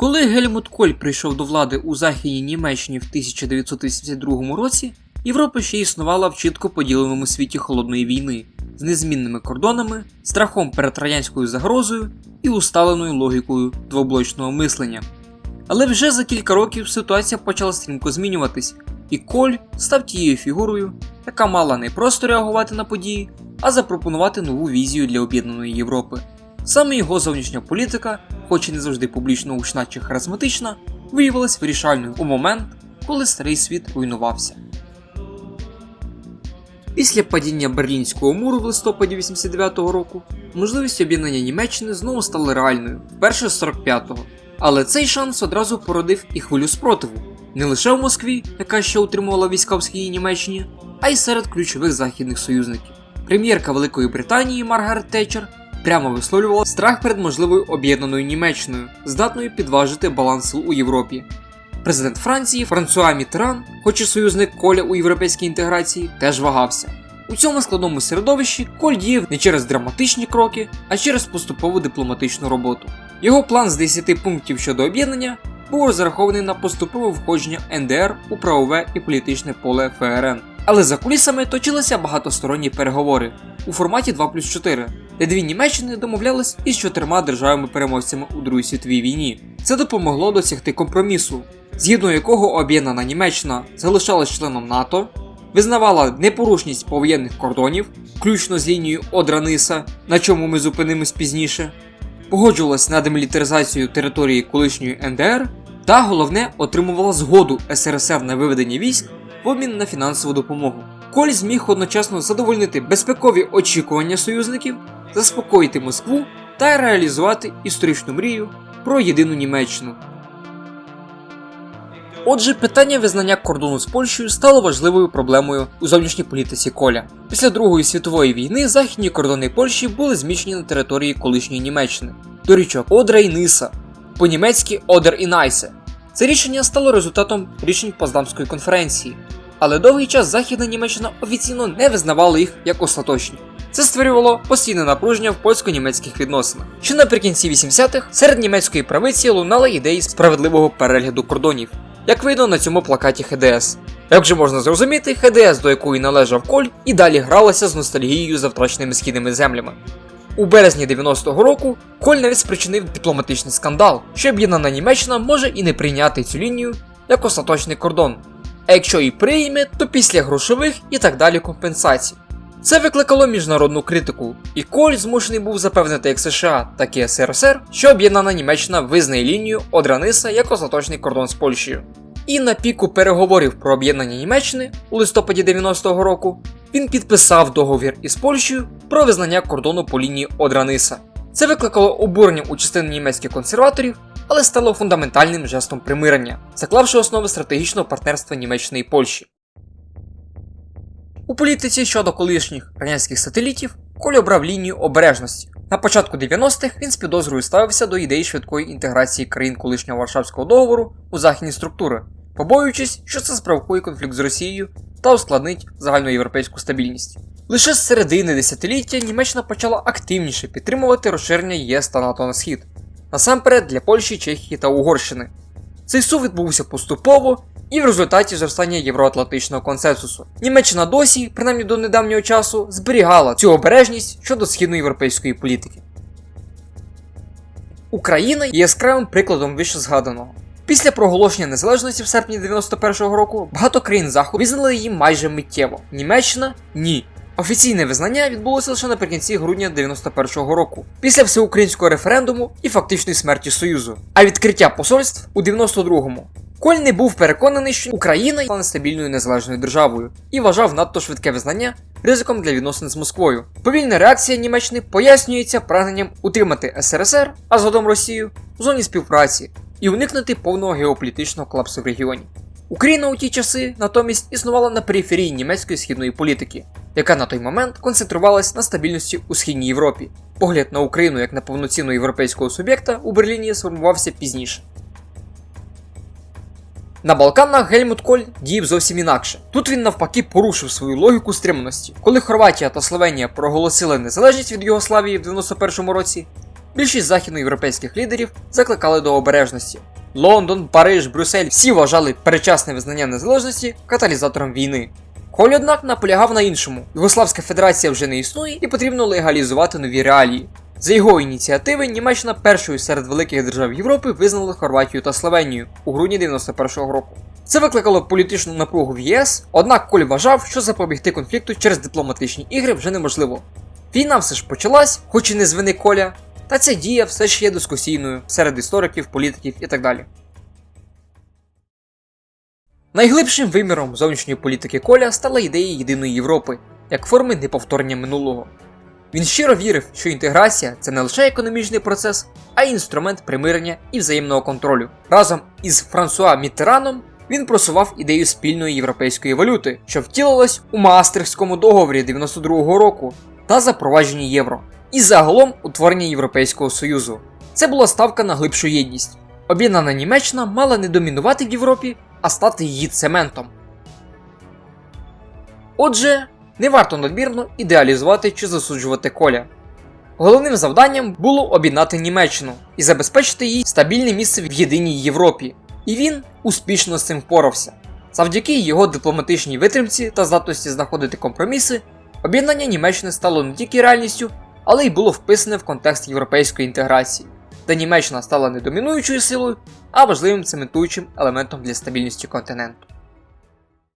Коли Гельмут Коль прийшов до влади у Західній Німеччині в 1982 році, Європа ще існувала в чітко поділеному світі холодної війни з незмінними кордонами, страхом перед радянською загрозою і усталеною логікою двоблочного мислення. Але вже за кілька років ситуація почала стрімко змінюватись, і Коль став тією фігурою, яка мала не просто реагувати на події, а запропонувати нову візію для об'єднаної Європи. Саме його зовнішня політика, хоч і не завжди публічно гучна чи харизматична, виявилась вирішальною у момент, коли старий світ руйнувався. Після падіння Берлінського муру в листопаді 89-го року можливість об'єднання Німеччини знову стала реальною, вперше з 45-го. Але цей шанс одразу породив і хвилю спротиву не лише в Москві, яка ще утримувала війська в східній Німеччині, а й серед ключових західних союзників. Прем'єрка Великої Британії Маргарет Тетчер прямо висловлювала страх перед можливою об'єднаною Німеччиною, здатною підважити баланс сил у Європі. Президент Франції Франсуа Мітеран, хоч і союзник Коля у європейській інтеграції, теж вагався. У цьому складному середовищі Коль діяв не через драматичні кроки, а через поступову дипломатичну роботу. Його план з 10 пунктів щодо об'єднання був розрахований на поступове входження НДР у правове і політичне поле ФРН. Але за кулісами точилися багатосторонні переговори у форматі 2 плюс 4, дві Німеччини домовлялись із чотирма державами-переможцями у Другій світовій війні. Це допомогло досягти компромісу, згідно якого об'єднана Німеччина залишалась членом НАТО, визнавала непорушність повоєнних кордонів, включно з лінією Одра-Ниса, на чому ми зупинимось пізніше, погоджувалась на демілітаризацію території колишньої НДР та, головне, отримувала згоду СРСР на виведення військ в обмін на фінансову допомогу. Коль зміг одночасно задовольнити безпекові очікування союзників, заспокоїти Москву та реалізувати історичну мрію про єдину Німеччину. Отже, питання визнання кордону з Польщею стало важливою проблемою у зовнішній політиці Коля. Після Другої світової війни західні кордони Польщі були зміщені на території колишньої Німеччини до річок Одра і Ниса, по-німецьки Одер і Найсе. Це рішення стало результатом рішень Поздамської конференції, але довгий час Західна Німеччина офіційно не визнавала їх як остаточні. Це створювало постійне напруження в польсько-німецьких відносинах. Ще наприкінці 80-х серед німецької правиці лунали ідеї справедливого перегляду кордонів, як видно на цьому плакаті ХДС. Як же можна зрозуміти, ХДС, до якої належав Коль, і далі гралася з ностальгією за втраченими східними землями. У березні 90-го року Коль навіть спричинив дипломатичний скандал, що об'єднана Німеччина може і не прийняти цю лінію як остаточний кордон. А якщо і прийме, то після грошових і так далі компенсацій. Це викликало міжнародну критику, і Коль змушений був запевнити як США, так і СРСР, що об'єднана Німеччина визнає лінію Одраниса як остаточний кордон з Польщею. І на піку переговорів про об'єднання Німеччини у листопаді 90-го року він підписав договір із Польщею про визнання кордону по лінії Одраниса. Це викликало обурення у частини німецьких консерваторів, але стало фундаментальним жестом примирення, заклавши основи стратегічного партнерства Німеччини і Польщі. У політиці щодо колишніх радянських сателітів Коль обрав лінію обережності. На початку 90-х він з підозрою ставився до ідеї швидкої інтеграції країн колишнього Варшавського договору у західні структури, побоюючись, що це спровокує конфлікт з Росією та ускладнить загальноєвропейську стабільність. Лише з середини десятиліття Німеччина почала активніше підтримувати розширення ЄС та НАТО на схід, насамперед для Польщі, Чехії та Угорщини. Цей сув відбувся поступово і в результаті зростання євроатлантичного консенсусу. Німеччина досі, принаймні до недавнього часу, зберігала цю обережність щодо східноєвропейської політики. Україна є яскравим прикладом вище згаданого. Після проголошення незалежності в серпні 91-го року багато країн заходу визнали її майже миттєво. Німеччина ні. Офіційне визнання відбулося лише наприкінці грудня 91-го року, після всеукраїнського референдуму і фактичної смерті Союзу. А відкриття посольств у 92-му. Коль не був переконаний, що Україна є нестабільною незалежною державою і вважав надто швидке визнання ризиком для відносин з Москвою. Повільна реакція Німеччини пояснюється прагненням утримати СРСР, а згодом Росію в зоні співпраці і уникнути повного геополітичного колапсу в регіоні. Україна у ті часи натомість існувала на периферії німецької східної політики, яка на той момент концентрувалась на стабільності у східній Європі. Погляд на Україну як на повноцінного європейського суб'єкта у Берліні сформувався пізніше. На Балканах Гельмут Коль діяв зовсім інакше. Тут він навпаки порушив свою логіку стриманості. Коли Хорватія та Словенія проголосили незалежність від Югославії в 91-му році, більшість західноєвропейських лідерів закликали до обережності. Лондон, Париж, Брюссель всі вважали передчасне визнання незалежності каталізатором війни. Коль, однак, наполягав на іншому. Югославська федерація вже не існує і потрібно легалізувати нові реалії. За його ініціативи Німеччина першою серед великих держав Європи визнала Хорватію та Словенію у грудні 91-го року. Це викликало політичну напругу в єС, однак Коль вважав, що запобігти конфлікту через дипломатичні ігри вже неможливо. Війна все ж почалась, хоч і не з вини Коля, та ця дія все ще є дискусійною серед істориків, політиків і так далі. Найглибшим виміром зовнішньої політики Коля стала ідея єдиної Європи як форми неповторення минулого. Він щиро вірив, що інтеграція це не лише економічний процес, а й інструмент примирення і взаємного контролю. Разом із Франсуа Міттераном він просував ідею спільної європейської валюти, що втілилась у Маастрихтському договорі 92-го року та запровадженні євро, і загалом утворення Європейського Союзу. Це була ставка на глибшу єдність. Об'єднана Німеччина мала не домінувати в Європі, а стати її цементом. Отже, не варто надмірно ідеалізувати чи засуджувати коля. Головним завданням було об'єднати Німеччину і забезпечити їй стабільне місце в єдиній Європі. І він успішно з цим впорався. Завдяки його дипломатичній витримці та здатності знаходити компроміси, об'єднання Німеччини стало не тільки реальністю, але й було вписане в контекст європейської інтеграції, де Німеччина стала не домінуючою силою, а важливим цементуючим елементом для стабільності континенту.